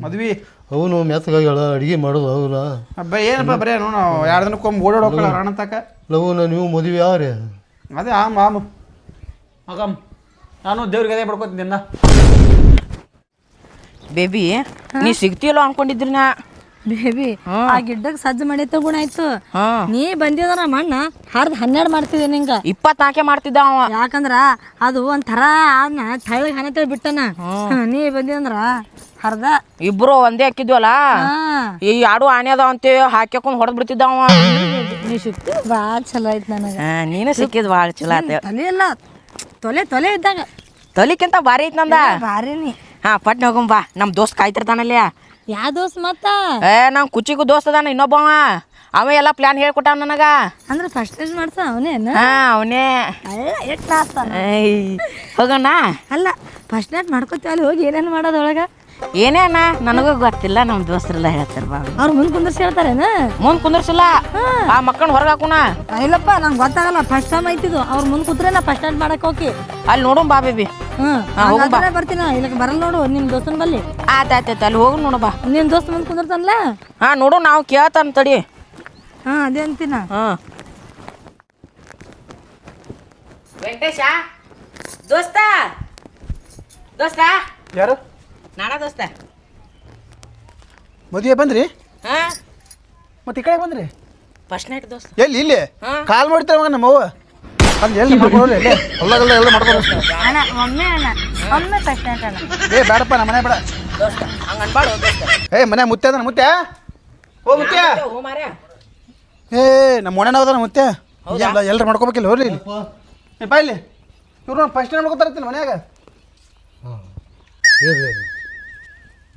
ಮದ್ವಿ ಅವನು ಮೆತ್ತಗಾಗ್ಯಾಳ ಅಡುಗೆ ಮಾಡೋದು ಹೌದಲ್ಲ ಅಬ್ಬ ಏನಪ್ಪ ಬರೇ ನೋಡು ಎರಡು ದಿನಕ್ಕೊಮ್ಮೆ ಓಡಾಡ್ ತಕ? ಲವನ ನೀವು ಮದುವೆ ಯಾವ್ರಿ ಅದೇ ಆಮ್ ಆಮ್. ಆಗಮ್ ನಾನು ದೇವ್ರಿಗೆ ಅದೇ ದಿನ ಬೇಬಿ ನೀ ಸಿಗ್ತಿಯಲ್ಲ ಅನ್ಕೊಂಡಿದ್ರಿ ನಾ? ಬೇಬಿ ಆ ಗಿಡ್ಡಕ್ಕೆ ಸಜ್ಜ ಮಾಡಿ ತಗೊಂಡ್ ಆಯ್ತು. ನೀ ಬಂದಿದ ಮಣ್ಣ ಅಣ್ಣ ಹರ್ದ್ ಹನ್ನೆರಡು ಮಾಡ್ತಿದ್ದೆ ನಿಂಗ. ಇಪ್ಪತ್ನಾಲ್ಕೆ ಮಾಡ್ತಿದ್ದ ಅವ. ಯಾಕಂದ್ರ ಅದು ಒಂಥರ ಅದನ್ನ ತೆಳ್ಳಗ್ ಹನ್ನೆ ಬಿಟ್ಟನ. ನೀ ಬಂದಿದಂದ್ರ ಹರ್ದ ಇಬ್ರು ಒಂದೇ ಹಾಕಿದ್ವಲ್ಲ? ಈ ಆಡು ಆನೆ ಅದಾವ ಅಂತೇಳಿ ಹಾಕ್ಯಾಕೊಂಡ್ ಹೊಡೆದ್ ಬಿಡ್ತಿದ್ದಾವ. ನೀ ಸಿಕ್ತಿ ಭಾಳ ಚಲೋ ಐತ್ ನನಗೆ. ನೀನು ಸಿಕ್ಕಿದ್ ಭಾಳ ಚಲೋ ಆತ. ತಲೆ ಇಲ್ಲ ತೊಲೆ ತೊಲೆ ಇದ್ದಾಗ. ತೊಲಿಕ್ಕಿಂತ ಭಾರಿ ಐತ್ ನಂದ. ಭಾರಿನಿ ಹಾ ಪಟ್ನೆ ಹೋಗಂ ಬಾ. ನಮ್ಮ ದೋಸ್ತ್ ಕಾಯ್ತಿರ್ತಾನಲ್ಲಿ ಯಾವ ದೋಸ್ತ್ ಮತ್ತ? ಏ ನಮ್ಮ ಕುಚಿಗೂ ದೋಸ್ತ್ ಅದಾನ ಇನ್ನೊಬ್ಬವ. ಅವ ಎಲ್ಲ ಪ್ಲಾನ್ ಹೇಳ್ಕೊಟ್ಟ ನನಗ. ಅಂದ್ರೆ ಫಸ್ಟ್ ಏಜ್ ಮಾಡ್ಸ ಅವನೇನ ಹಾ ಅವನೇ. ಹೋಗೋಣ ಅಲ್ಲ ಫಸ್ಟ್ ಮಾಡ್ಕೋತೀವಿ ಅಲ್ಲಿ ಹೋಗಿ ಏನೇನು ಮಾಡೋದು ಒಳಗೆ? ಏನೇ ಅಣ್ಣ ನನಗೂ ಗೊತ್ತಿಲ್ಲ ನಮ್ಮ ದೋಸ್ತರೆಲ್ಲ ಹೇಳ್ತಾರ ಬಾ. ಅವ್ರು ಮುಂದೆ ಕುಂದರ್ಸಿ ಹೇಳ್ತಾರೇನ? ಮುಂದ್ ಕುಂದರ್ಸಿಲ್ಲ. ಆ ಮಕ್ಕಳನ್ನ ಹೊರಗೆ ಹಾಕುಣ. ಇಲ್ಲಪ್ಪ ನಂಗೆ ಗೊತ್ತಾಗಲ್ಲ ಫಸ್ಟ್ ಟೈಮ್ ಐತಿದು ಅವ್ರ ಮುಂದೆ ಕೂತ್ರೆ ನಾ ಫಸ್ಟ್ ಟೈಮ್ ಮಾಡಕ್ಕೆ ಹೋಗಿ. ಅಲ್ಲಿ ನೋಡು ಬಾ ಬೇಬಿ. ಹ್ಞೂ ಹಾ, ಹೋಗು ಬಾ. ಬರ್ತೀನಿ ಇಲ್ಲಕ್ಕೆ ಬರಲ್ಲ ನೋಡು ನಿಮ್ಮ ದೋಸ್ತನ ಬಲ್ಲಿ. ಆಯ್ತು ಆಯ್ತು ಆಯ್ತು ಅಲ್ಲಿ ಹೋಗಿ ನೋಡು ಬಾ. ನಿಮ್ಮ ದೋಸ್ತ ಮುಂದೆ ಕುಂದಿರ್ತಾನಲ್ಲ ಹಾ ನೋಡು ನಾವು ಕೇಳ್ತಾನ ತಡಿ. ಹಾಂ ಅದೇ ಅಂತೀನ ಹಾ. ವೆಂಕಟೇಶ ದೋಸ್ತ. ದೋಸ್ತ. ಯಾರು? ನಾನ ದೋಸ್ತ. ಮದುವೆ ಬಂದ್ರಿ? ಹಾ. ಮತ್ತೆ ಈ ಕಡೆ ಬಂದ್ರಿ? ಫಸ್ಟ್ ನೈಟ್ ದೋಸ್ತ. ಎಲ್ಲಿ ಇಲ್ಲಿ? ಹಾ. ಕಾಲ್ ಮಾಡ್ತಾರೆ ಮಗ ನಮ್ಮವ್ವ. ಅಲ್ಲಿ ಎಲ್ಲಿ ಮಾಡ್ಕೊಳ್ಳಿ ಎಲ್ಲಿ ಹೊಲ್ದಾಗಲ್ಲ ಎಲ್ಲ ಮಾಡ್ಕೊಂಡು ಅಣ್ಣ ಒಮ್ಮೆ ಅಣ್ಣ ಒಮ್ಮೆ ಫಸ್ಟ್ ನೈಟ್ ಅಣ್ಣ. ಏ ಬೇಡಪ್ಪ ನಮ್ಮ ಮನೆ ಬೇಡ. ದೋಸ್ತ ಹಂಗ ಅನ್ಬಾಡು ದೋಸ್ತ. ಏ ಮನೆ ಮುತ್ತೆ ಅದನ ಮುತ್ತೆ ಓ ಮುತ್ತೆ ಹೋ ಮಾರ್ಯ ಏ ನಮ್ಮ ಮೊಣನ ಹೋದ? ಮುತ್ತೆ ಎಲ್ಲ ಎಲ್ಲರೂ ಮಾಡ್ಕೋಬೇಕಿಲ್ಲ ಹೋಗ್ಲಿ ಇಲ್ಲಿ. ಏ ಬಾ ಇಲ್ಲಿ. ಇವ್ರು ಫಸ್ಟ್ ಟೈಮ್ ಮಾಡ್ಕೋತಾರತ್ತಿಲ್ಲ ಮನ್ಯಾಗ.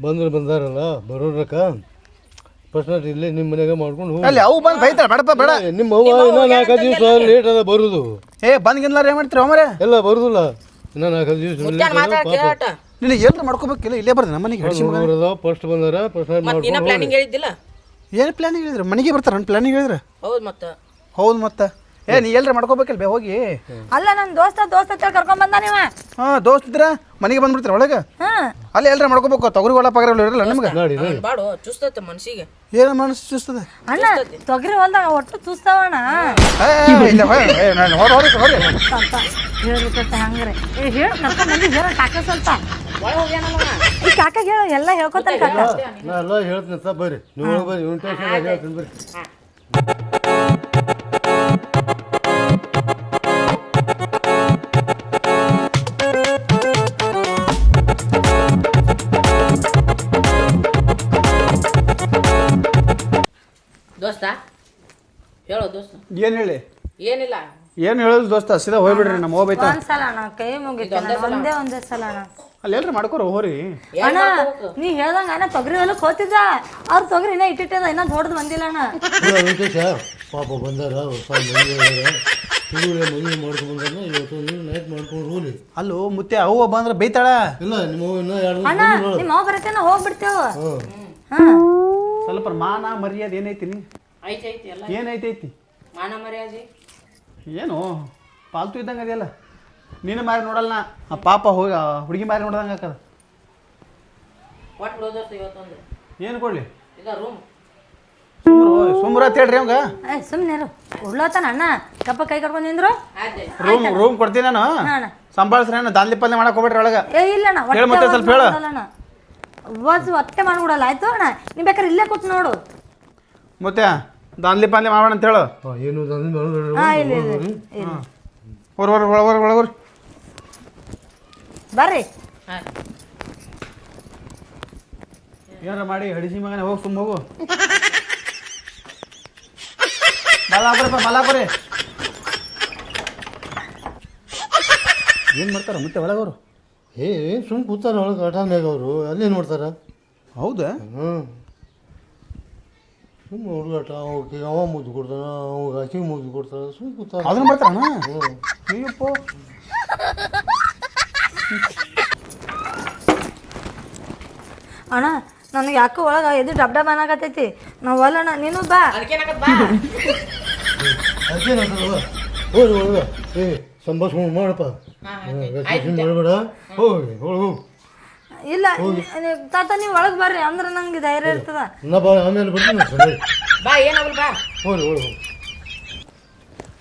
ಬಂದ್ರೆ ಬಂದಾರಲ್ಲ ಬರೋರಕ್ಕ? ಫಸ್ಟ್ ಇಲ್ಲೇ ನಿಮ್ಮ ಮನೆಗೆ ಮಾಡ್ಕೊಂಡು ಹೋಗಿ. ಅಲ್ಲಿ ಅವು ಬಂದು ಬೈತಾರ ಬೇಡಪ್ಪ ಬೇಡ. ನಿಮ್ಮ ಅವ್ವ ಇನ್ನೂ ನಾಲ್ಕು ದಿವಸ ಲೇಟ್ ಅದ ಬರುದು. ಏ ಬಂದ್ಗಿನ್ಲಾರ ಏನು ಮಾಡ್ತೀರ ಮರೆ ಎಲ್ಲ ಬರುದಿಲ್ಲ. ಇನ್ನೂ ನಾಲ್ಕು ದಿವಸ ನಿನಗೆ ಎಲ್ಲರೂ ಮಾಡ್ಕೋಬೇಕಿಲ್ಲ? ಇಲ್ಲೇ ಬರ್ದೆ ನಮ್ಮ ಮನೆಗೆ ಹಡಿಸಿ ಬರೋದ ಫಸ್ಟ್ ಬಂದಾರ ಫಸ್ಟ್ ನೈಟ್ ಮಾಡ್ಕೊಂಡು ಪ್ಲಾನಿಂಗ್ ಹೇಳಿದ್ದಿಲ್ಲ? ಏನು ಪ್ಲಾನಿಂಗ್ ಹೇಳಿದ್ರೆ? ಮನೆಗೆ ಬರ್ತಾರ ನನ್ನ ಪ್ಲಾನಿಂಗ್ ಹೇಳಿದ್ರೆ? ಹೌದು ಮತ್ತೆ. ಹೌದು ಮತ್ತೆ. ಏ ನೀ ಎಲ್ರ ಮಾಡ್ಕೋಬೇಕಿಲ್ಲ ಬೇ ಹೋಗಿ ಅಲ್ಲ ನನ್ನ ದೋಸ್ತ ದೋಸ್ತ ಅಂತ ಕರ್ಕೊಂಡ್ ಬಂದ ನೀವ ಹಾ ದೋಸ್ತ ಇದ್ರ ಮನೆಗೆ ಬಂದ್ಬಿಡ್ತೀರ ಒಳಗೆ ಹಾ ಅಲ್ಲಿ ಎಲ್ರ ಮಾಡ್ಕೋಬೇಕು ತೊಗರಿ ಒಳ ಪಗರ ಇರಲ್ಲ ನಿಮ್ಗೆ ಬಾಡು ಚುಸ್ತತೆ ಮನ್ಸಿಗೆ ಏನು ಮನಸ್ಸು ಚುಸ್ತದೆ ಅಣ್ಣ ತೊಗರಿ ಹೊಲ್ದಾಗ ಒಟ್ಟು ಚುಸ್ತವಣ ಏ ಇಲ್ಲ ನಾನು ಹೊರ ಹೊರ ಹೊರ ಸ್ವಲ್ಪ ಹೇಳ್ಬೇಕಂತ ಹಂಗ್ರೆ ಏ ಹೇಳು ಕರ್ಕೊಂಡ್ ಬಂದು ಹೇಳ ಕಾಕ ಸ್ವಲ್ಪ ಈ ಕಾಕ ಹೇಳು ಎಲ್ಲ ಹೇಳ್ಕೊತಾನೆ ಕಾಕ ನಾ ಎಲ್ಲ ಹೇಳ್ತೀನಿ ಸರ್ ಬರ್ರಿ ನೀವು ಬರ್ರಿ ಇವ್ನ ಟೆನ್ಷನ್ ಹೇಳ್ತೀನಿ ಬರ್ರಿ ದೋಸ್ತ? ಹೇಳೋ ದೋಸ್ತ. ಏನು ಹೇಳಿ? ಏನಿಲ್ಲ. ಏನು ಹೇಳೋದು ದೋಸ್ತ? ಸೀದಾ ಹೋಗ್ಬಿಡ್ರಿ ನಮ್ಮ ಹೋಗ್ಬೈತ ಒಂದ್ಸಲ ಅಣ್ಣ ಕೈ ಮುಗಿತು ಒಂದೇ ಒಂದೇ ಸಲ ಅಣ್ಣ. ಅಲ್ಲಿ ಎಲ್ಲರೂ ಮಾಡ್ಕೋರು ಹೋರಿ. ಅಣ್ಣ ನೀ ಹೇಳ್ದಂಗ ಅಣ್ಣ ತೊಗರಿ ಹೊಲಕ್ಕೆ ಹೋತಿದ್ದ ಅವ್ರ ತೊಗರಿ ಇನ್ನ ಇಟ್ಟಿಟ್ಟದ ಇನ್ನ ದೊಡ್ಡದು ಬಂದಿಲ್ಲ ಅಣ್ಣ. ವೆಂಕಟೇಶ ಪಾಪ ಬಂದಾರ ಹೊಸ ಮದುವೆ ಆಗ್ಯಾರ ತಿಳುವಳಿ ಮದುವೆ ಮಾಡ್ಕೊಂಡು ಬಂದಾರ ಇವತ್ತು ನೀವು ನೈಟ್ ಮಾಡ್ಕೊಂಡು ಹೋಗ್ಲಿ. ಅಲ್ಲೋ ಮುತ್ತೆ ಅವ್ವ ಬಂದ್ರೆ ಬೈತಾಳ? ಇಲ್ಲ ನಿಮ್ಮ ಅವ್ವ ಇನ್ನೂ ಎರಡು ಅಣ್ಣ ನಿಮ್ಮ ಅವ್ ಬರತ್ತೇನ ಹೋಗ್ಬಿಡ್ತೇವ. ಹಾ ಸ್ವಲ್ಪ ಮಾನ ಮರ್ಯಾದೆ ಏನೈತಿ ನೀ? ಐತಿ ಐತಿ ಎಲ್ಲ ಏನೈತೈತಿ ಮಾನ ಮರ್ಯಾದೆ? ಏನು? ಪಾಲ್ತು ಇದ್ದಂಗೆ ಅದೆಲ್ಲ ನೀನು ಮಾರಿ ನೋಡಲ್ಲ ನಾ. ಆ ಪಾಪ ಹೋಗಿ ಆ ಹುಡುಗಿ ಮಾರಿ ನೋಡ್ದಂಗೆ ಹಾಕದ ಒಟ್ಟು ಬಿಡೋ ದೋಸ್ತ ಇವತ್ತೊಂದು. ಏನು ಕೊಡ್ಲಿ? ಇದ ರೂಮ್ ಸುಮ್ರು ಸುಮ್ರ ಅಂತ ಹೇಳ್ರಿ ಅವಂಗ. ಸುಮ್ಮನೆ ಇರು. ಉಡ್ಲತ್ತಾನ ಅಣ್ಣ. ಕಪ್ಪ ಕೈ ಕರ್ಕೊಂಡು ನಿಂದ್ರು? ಆಯ್ತು ರೂಮ್ ರೂಮ್ ಕೊಡ್ತೀನಿ ನಾನು. ಹಾ ಅಣ್ಣ. ಸಂಭಾಳಿಸ್ರಿ ನಾನು ದಾನ್ಲಿ ಪಲ್ಲೆ ಮಾಡಕ್ ಹೋಗ್ಬೇಡ್ರಿ ಒಳಗೆ. ಏ ಇಲ್ಲ ಅಣ್ಣ ಹೇಳು ಮತ್ತೆ ಸ್ವಲ್ಪ ಹೇಳು. ಅಣ್ಣ. ವಾಜ್ ಒಟ್ಟೆ ಮಾಡ್ಬಿಡಲ್ಲ. ಆಯ್ತು ಅಣ್ಣ ನೀ ಬೇಕಾದ್ರೆ ಇಲ್ಲೇ ಕೂತ್ ನೋಡು. ಮತ್ತೆ ದಾನ್ಲಿ ಪಾನ್ಲಿ ಮಾಡೋಣ ಅಂತ ಹೇಳು. ಏನು ಹೊರ ಹೊರ ಹೊರ ಹೊರ ಒಳ ಹೊರ ಬರ್ರಿ. ಏನಾರ ಮಾಡಿ ಹಡಿಸಿ ಮಗನೇ ಹೋಗಿ ಸುಮ್ಮ ಹೋಗು. ಮಲಾಪುರಪ್ಪ ಮಲಾಪುರಿ ಏನು ಮಾಡ್ತಾರ ಮತ್ತೆ ಒಳಗವರು? ಏ ಸುಮ್ ಕೂತಾರ ಒಳಗೆ ಮ್ಯಾಗ ಅವರು ಅಲ್ಲಿ ನೋಡ್ತಾರ. ಹೌದಾ? ಹ್ಞೂ ಸುಮ್ಮ ಹುಡುಗಾಟ ಅವಕ್ಕೆ ಅವ ಮುದ್ದು ಕೊಡ್ತಾನ ಅವಾಗ ಹಸಿ ಮುದ್ದು ಕೊಡ್ತಾನ ಸುಮ್ಮನೆ ಕೂತಾ ಅದನ್ನ ಮಾಡ್ತಾನ ಅಯ್ಯಪ್ಪ. ಅಣ್ಣ ನನಗೆ ಯಾಕೋ ಒಳಗೆ ಎದು ಡಬ್ ಡಬ್ ಅನ್ನಾಕತ್ತೈತಿ ನಾವು ಅಲ್ಲಣ್ಣ ನೀನು ಬಾ. ಹೋಗಿ ಒಳಗೆ ಏ ಸಂಭಾಷಣೆ ಮಾಡಪ್ಪ. ಮಾಡಬೇಡ ಹೋಗಿ ಒಳಗೆ ಹೋಗು. ಇಲ್ಲ ತಾತ ನೀವು ಒಳಗೆ ಬರ್ರಿ ಅಂದ್ರೆ ನಂಗೆ ಧೈರ್ಯ ಇರ್ತದ. ನಾ ಬಾ ಆಮೇಲೆ ಬರ್ತೀನಿ ಸಂಜೆ ಬಾ ಏನಾಗಲ್ ಬಾ. ಹೋಗಿ ಒಳಗೆ ಹೋಗು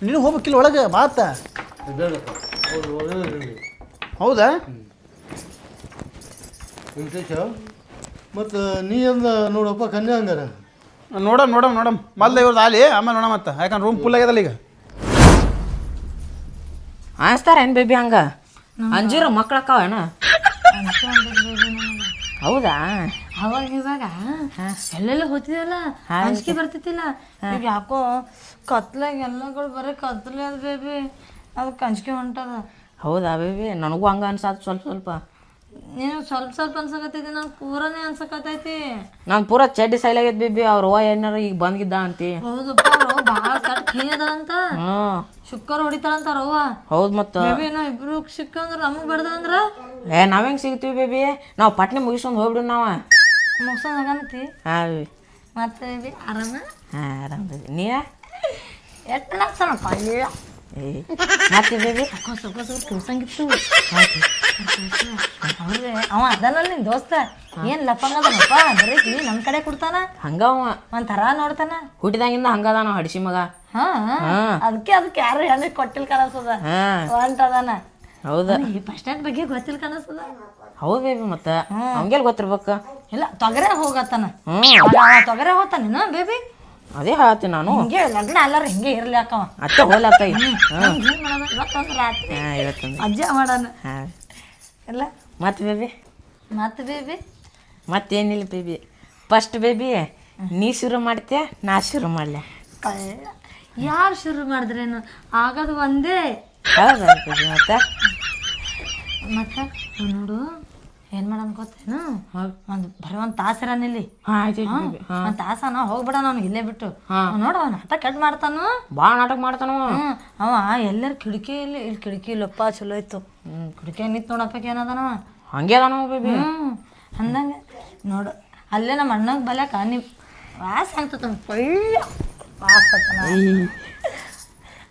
ನೀನು ಹೋಗ್ಬೇಕಿಲ್ಲ ಒಳಗೆ ಮಾತ. ಬೇಡಪ್ಪ. ಹೌದಾ? ವೆಂಕಟೇಶ ಮತ್ತು ನೀ ಅಂದ ನೋಡಪ್ಪ ಕನ್ಯಾ ಹಂಗಾರ ನೋಡಮ್ ನೋಡಮ್ ನೋಡಮ್. ಮೊದ್ಲು ಇವ್ರದ್ದು ಆಲಿ ಆಮೇಲೆ ನೋಡಮ್ ಮತ್ತೆ. ಯಾಕಂದ್ರೆ ರೂಮ್ ಫುಲ್ ಆಗ್ಯದಲ್ಲ ಈಗ. ಆಸ್ತಾರ ಏನ್ ಬೇಬಿ ಹಂಗ ಅಂಜೂರ ಮಕ್ಳು ಅಕ್ಕಾವೇನ? ಹೌದಾ? ಅವಾಗ ಇವಾಗ ಎಲ್ಲೆಲ್ಲ ಹೋತಿದಲ್ಲ ಅಂಜಿಕೆ ಬರ್ತಿತ್ತಿಲ್ಲ. ಈಗ ಯಾಕೋ ಕತ್ಲಾಗ ಎಲ್ಲಗಳು ಬರೀ ಕತ್ಲೆ ಅದು ಬೇಬಿ ಅದಕ್ಕೆ ಅಂಜಿಕೆ ಹೊಂಟದ. ಹೌದಾ ಬೇಬಿ ನನಗೂ ಹಂಗೆ ಅನ್ಸಾತ್ ಸ್ವಲ್ಪ ಸ್ವಲ್ಪ. ನೀನು ಸ್ವಲ್ಪ ಸ್ವಲ್ಪ ಅನ್ಸಕತ್ತೈತಿ ನಂಗೆ ಪೂರನೇ ಅನ್ಸಕತ್ತೈತಿ. ನಾನು ಪೂರ ಚಡ್ಡಿ ಸೈಲಾಗೈತೆ ಬಿಬ್ಬಿ ಅವ್ರ ಅವ್ವ ಏನಾರ ಈಗ ಬಂದಿದ್ದ ಅಂತಿ. ಹೌದಪ್ಪ ಅವ್ರು ಭಾಳ ಕಟ್ ಅಂತ ಹ್ಞೂ ಶುಕ್ರ ಹೊಡಿತಾರಂತಾರ ಅವ್ವ. ಹೌದು ಮತ್ತು. ಬೇಬಿ ನಾವ್ ಇಬ್ರು ಸಿಕ್ಕಂದ್ರ ನಮಗೆ ಬಡ್ದ ಅಂದ್ರ? ಏ ನಾವ್ ಹೆಂಗೆ ಸಿಗ್ತೀವಿ ಬೇಬಿ? ನಾವು ಪಟ್ನೆ ಮುಗಿಸ್ಕೊಂಡು ಹೋಗ್ಬಿಡು ನಾವು. ಮುಗ್ಸೋದ್ ಆಗಂತಿ ಹಾಂ ಬೇಬಿ ಮತ್ತೆ ಬೇಬಿ ಆರಾಮ? ಹಾಂ ಆರಾಮ ಬೇಬಿ. ನೀ ಎಷ್ಟು ಏ ಮತ್ತೆ ಬೇಬಿ ಹೊಸ ಹೊಸ ಕೂಸಂಗಿತ್ತು ಅವ್ರೆ ಅವ ಅದನಲ್ಲ ನಿನ್ ದೋಸ್ತ. ಏನ್ ಲಪ್ಪಂಗದನಪ್ಪ ಬರೀ ನಮ್ ಕಡೆ ಕೊಡ್ತಾನ? ಹಂಗ ಅವ. ಒಂಥರ ನೋಡ್ತಾನ. ಹುಟ್ಟಿದಾಗಿಂದ ಹಂಗದಾನ ಹಡಿಸಿ ಮಗ. ಅದಕ್ಕೆ ಅದಕ್ಕೆ ಯಾರು ಹೆಣ್ಣಿಗೆ ಕೊಟ್ಟಿಲ್ ಕಾಣಿಸ್ತದ. ಹಾಂ. ಹೌದ. ಫಸ್ಟ್ ಸ್ಟ್ಯಾಂಡ್ ಬಗ್ಗೆ ಗೊತ್ತಿಲ್ಲ ಕಾಣಿಸ್ತದ. ಹೌದು ಬೇಬಿ ಮತ್ತೆ. ಹಂಗೆಲ್ ಗೊತ್ತಿರ್ಬೇಕು. ಇಲ್ಲ ತೊಗರೆ ಹೋಗತ್ತಾನ. ತೊಗರೆ ಹೋಗ್ತಾನೇನು ಬೇಬಿ? ಅದೇ ಹೇಳ್ತೀನಿ ನಾನು. ಹಿಂಗೆ ಲಗ್ನ ಎಲ್ಲಾರ ಹಿಂಗೆ ಇರ್ಲಿ ಅಕ್ಕವ ಅತ್ತೆ ನಮ್ಗ್ ಇವತ್ತೊಂದು ರಾತ್ರಿ ಅಜ್ಜ ಮಾಡೋಣ. ಹಾಂ. ಇಲ್ಲ ಮತ್ತೆ ಬೇಬಿ? ಮತ್ತೆ ಬೇಬಿ? ಮತ್ತೇನಿಲ್ಲ ಬೇಬಿ. ಫಸ್ಟ್ ಬೇಬಿ ನೀ ಶುರು ಮಾಡ್ತೀಯ? ನಾ ಶುರು ಮಾಡಲೆ. ಯಾರು ಶುರು ಮಾಡಿದ್ರೇನು? ಆಗೋದು ಒಂದೇ. ಹೌದಾ ಮತ್ತೆ ನೋಡು. ಏನ್ ಮಾಡೋಣ ಗೊತ್ತೇನು? ಒಂದು ಬರೀ ಒಂದು ಆಯ್ತು ಬೇಬಿ ಒಂದು ತಾಸನ ಹೋಗ್ಬಿಡ ನಾನು ಇಲ್ಲೇ ಬಿಟ್ಟು. ನೋಡ ನಾಟಕ ಕೆಟ್ಟ ಮಾಡ್ತಾನು? ಭಾಳ ನಾಟಕ ಮಾಡ್ತಾನವ ಹ್ಮ್. ಅವ ಎಲ್ಲರ ಕಿಡಕಿ ಇಲ್ಲಿ ಇಲ್ಲಿ ಕಿಟಕಿ ಇಲ್ಲಪ್ಪ ಚಲೋ ಇತ್ತು. ಕಿಡಕಿ ಕಿಟಕಿ ನಿಂತು ನೋಡಪ್ಪ ಏನದಾನ? ಹಂಗೆ ಅದಾನ ಬೇಬಿ ಅಂದಂಗೆ ನೋಡು ಅಲ್ಲೇ ನಮ್ಮ ಅಣ್ಣಗೆ ಬಲ್ಯಾಕ ನೀವು ವಾಸ ಆಗ್ತದ ಒಳ್ಳೆ ವಾಸ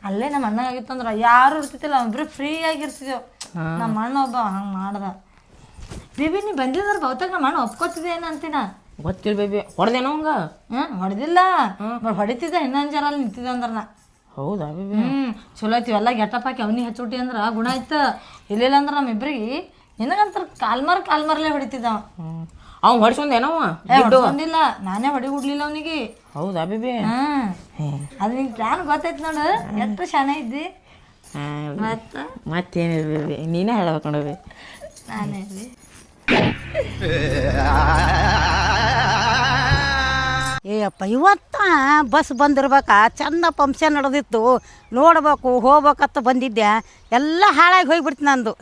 ಅಲ್ಲೇ ನಮ್ಮ ಅಣ್ಣ ಆಗಿತ್ತಂದ್ರ ಯಾರು ಇರ್ತಿತ್ತಿಲ್ಲ ಒಬ್ರು ಫ್ರೀ ಆಗಿರ್ತಿದ್ದೇವು ನಮ್ಮ ಅಣ್ಣ ಒಬ್ಬ ಹಂಗೆ ಮಾಡ್ದ. ಬೇಬಿ ನೀ ಬಂದಿದ್ರ ಬಹುತೇಕ ನಮ್ಮ ಅಣ್ಣ ಒಪ್ಕೋತಿದ್ದೆ ಏನು ಅಂತೀನ? ಗೊತ್ತಿಲ್ಲ ಬೇಬಿ. ಹೊಡೆದೇನೋ ಹಂಗ? ಹ್ಞೂ ಹೊಡೆದಿಲ್ಲ. ಹೊಡಿತಿದ್ದ ಇನ್ನೊಂದು ಜನ ಅಲ್ಲಿ ನಿಂತಿದ್ದೆ ಅಂದ್ರೆ ನಾ. ಹೌದಾ ಬೇಬಿ? ಹ್ಞೂ ಚಲೋ ಆಯ್ತು ಎಲ್ಲ ಗೆಟಪ್ ಹಾಕಿ ಅವನಿಗೆ ಹಚ್ಚುಟಿ ಅಂದ್ರೆ ಗುಣ ಆಯ್ತು ಇಲ್ಲಿಲ್ಲ ಅಂದ್ರ ನಮ್ಮಿಬ್ರಿಗೆ ನಿನಗಂತರ ಕಾಲ್ಮಾರ್ ಕಾಲ್ಮಾರ್ಲೆ ಹೊಡಿತಿದ್ದ ಅವ. ಹ್ಞೂ ಅವ್ನು ಹೊಡ್ಸೊಂದಿಲ್ಲ ನಾನೇ ಹೊಡಿ ಹುಡ್ಲಿಲ್ಲ ಅವನಿಗೆ. ಹೌದಾ ಬೇಬಿ? ಹಾಂ. ಅದು ನಿಂಗೆ ಪ್ಲಾನ್ ಗೊತ್ತೈತಿ ನೋಡು. ಎಷ್ಟು ಶಾನೆ ಇದ್ದಿ. ಮತ್ತೆ? ಬೇಬಿ. ನೀನೇ ಹೇಳ್ಬೇಕು ನೋಡಿ ನಾನೇ. ಏಯಪ್ಪ ಇವತ್ತ ಬಸ್ ಬಂದಿರ್ಬೇಕ. ಚಂದ ಫಂಕ್ಷನ್ ನಡೆದಿತ್ತು. ನೋಡ್ಬೇಕು ಹೋಗ್ಬೇಕತ್ತ ಬಂದಿದ್ದೆ. ಎಲ್ಲ ಹಾಳಾಗಿ ಹೋಗ್ಬಿಡ್ತು ನಂದು.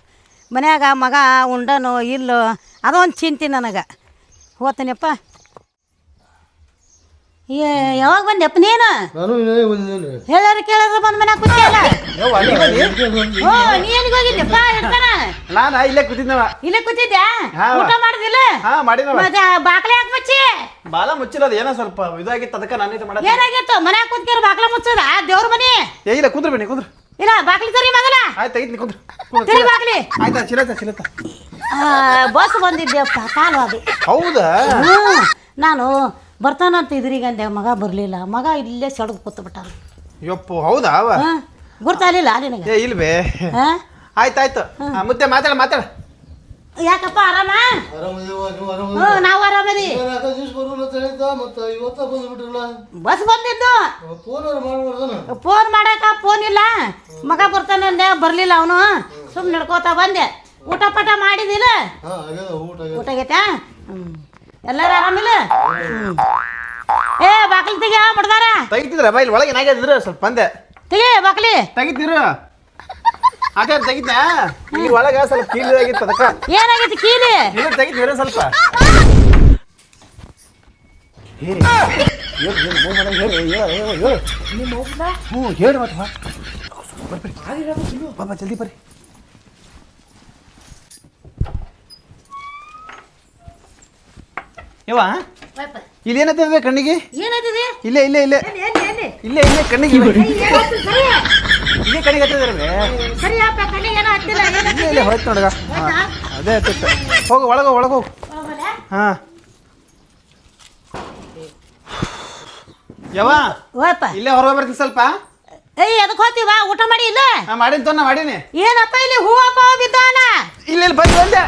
ಮನ್ಯಾಗ ಮಗ ಉಂಡನೋ ಇಲ್ಲೋ, ಅದೊಂದು ಚಿಂತೆ ನನಗೆ. ಹೋಗ್ತೀನಪ್ಪ? ಏ ಯಾವಾಗ ಅಪ್ಪ ನೀನು? ನಾನು ಇನ್ನೇ ಬಂದ ಮನೆ ಕೇಳೋರು ಬಂದು ಮನ್ಯಾಗ ಕೂತಿಯಲ್ಲ ಯವ್ವ, ನೀ ಬನ್ನಿ. ಓ ನೀ ಎಲ್ಲಿಗೆ ಹೋಗಿದ್ದೆಪ್ಪ ಇರ್ತಾನ. ನಾನ ಇಲ್ಲೇ ಕೂತಿದ್ದವ ಇಲ್ಲೇ ಕೂತಿದ್ದೆ ಹಾ. ಊಟ ಮಾಡಿದಿಲ್ಲ? ಹಾ ಮಾಡಿನವ ಮತ್ತೆ ಬಾಕ್ಲೆ ಹಾಕಿ ಮುಚ್ಚಿ? ಬಾಲ ಮುಚ್ಚಿಲ್ಲ ಅದು ಏನೋ ಸ್ವಲ್ಪ ಇದಾಗಿತ್ತು ಅದಕ್ಕೆ ನಾನು ಇದು ಮಾಡ ಏನಾಗಿತ್ತು? ಮನ್ಯಾಗ ಕೂತ್ಕೇರು ಬಾಕ್ಲ ಮುಚ್ಚದ? ದೇವ್ರ ಮನಿ? ಏ ಇಲ್ಲ ಕುಂದ್ರ ಬನ್ನಿ ಕುಂದ್ರ. ಇಲ್ಲ ಬಾಕ್ಲಿ ತರಿ ಮಗಲ ಆಯ್ತು ತೆಗಿತೀನಿ ಕುಂದ್ರ ಕುಂದ್ರ, ತರಿ ಚೀಲ. ಬಾಕ್ಲಿ. ಆಯ್ತಾ ಚಿಲತ ಚಿಲತ ಆ, ಬಸ್ ಬಂದಿದ್ದೆಪ್ಪ ಕಾಲು ಅದು ಹೌದಾ ನಾನು ಬರ್ತಾನಂತ ಇದ್ರಿಗಂದೆ ಮಗ ಬರಲಿಲ್ಲ. ಮಗ ಇಲ್ಲೇ ಸಡದ್ ಕೂತ್ಬಿಟ್ಟ ಯಪ್ಪು ಹೌದಾ ಅವ? ಹಾಂ ಗುರ್ತಾಲಿಲ್ಲ ನಿನಗೆ? ಏ ಇಲ್ವೇ? ಹಾಂ? ಆಯ್ತಾಯ್ತು. ಆ, ಮುತ್ತೆ ಮಾತಾಡ ಮಾತಾಡ. ಯಾಕಪ್ಪ ಆರಾಮ? ಹ್ಞೂ ನಾವು ಆರಾಮದಿ ಮತ್ತೆ ಇವತ್ತ ಬಂದ್ಬಿಟ್ರಲ್ಲ ಬಸ್ ಬಂದಿದ್ದು. ಫೋನ್ ಮಾಡ್ಬಾರ್ದನ ಫೋನ್ ಮಾಡಕ ಫೋನ್ ಇಲ್ಲ. ಮಗ ಬರ್ತಾನಂದೆ ಬರಲಿಲ್ಲ ಅವನು. ಸುಮ್ಮನೆ ನಡ್ಕೋತಾ ಬಂದೆ. ಊಟ ಪಟ ಮಾಡಿದಿಲ್ಲ? ಹಾ ಆಗ್ಯದ ಊಟ ಆಗ್ಯದ ಊಟ ಆಗೈತಾ? ಹ್ಞೂ ಎಲ್ಲರೂ ಆರಾಮಿಲ್ಲ ಏ ಬಾಕಲಿ ತೆಗಿಯ ಬಡ್ದಾರ ತೆಗಿತಿದ್ರ ಬೈಲ್ ಒಳಗೆ ಏನಾಗ್ಯದಿದ್ರ ಸ್ವಲ್ಪ ಬಂದೆ. ತೆಗಿ ಬಾಕ್ಲಿ ತೆಗಿತಿರು ಹಾಗೆ ತೆಗಿತಾ? ಈ ಒಳಗ ಸ್ವಲ್ಪ ಕೀಲಿದಾಗಿತ್ತು ಅದಕ್ಕ. ಏನಾಗಿತ್ತು ಕೀಲಿ? ಇದು ತೆಗಿತೀರ ಸ್ವಲ್ಪ? ಹೇರಿ ಹೇಳಿ ಹೇಳು, ಮೂವ್ ಮಾಡಂಗ್ ಹೇಳು, ಹೇಳು, ಹೇಳು, ಹೇಳು. ಹ್ಞೂ ಹೇಳು ಮತ್ತೆ ಬರ್ರಿ, ಜಲ್ದಿ ಬರ್ರಿ. ಯವ್ವ? ಇಲ್ಲಿ ಏನಂತಂದ್ರೆ ಕಣ್ಣಿಗೆ? ಇಲ್ಲ ಇಲ್ಲೇ ಇಲ್ಲೇ. ಇಲ್ಲೇ ಇಲ್ಲೇ ಇಲ್ಲೇ ಕಣ್ಣಿಗೆ ಇಲ್ಲೇ ಕಣ್ಣಿಗೆ ಹತ್ತಿದ್ರೆ ಇಲ್ಲೇ ಇಲ್ಲೇ ಹೋಯ್ತು ನೋಡಗ ಹಾಂ ಅದೇ ಹತ್ತಿತ್ತು ಹೋಗು ಒಳಗೆ ಒಳಗೆ ಹೋಗು. ಹಾಂ. ಯವ್ವ? ಓಯಪ್ಪ ಇಲ್ಲೇ ಹೊರಗೆ ಬರ್ತೀನಿ ಸ್ವಲ್ಪ. ಏಯ್ ಅದಕ್ಕೆ ಹೋಗ್ತೀವ ಊಟ ಮಾಡಿ ಇಲ್ಲ. ಮಾಡಿನ ಮಾಡೀನಿ ನಾ ಮಾಡೀನಿ. ಏನಪ್ಪ ಇಲ್ಲಿ? ಹೂವಪ್ಪ ಬಿದ್ದಾನ ಇಲ್ಲ ಇಲ್ಲಿ ಬಂದು ಬಂದೆ.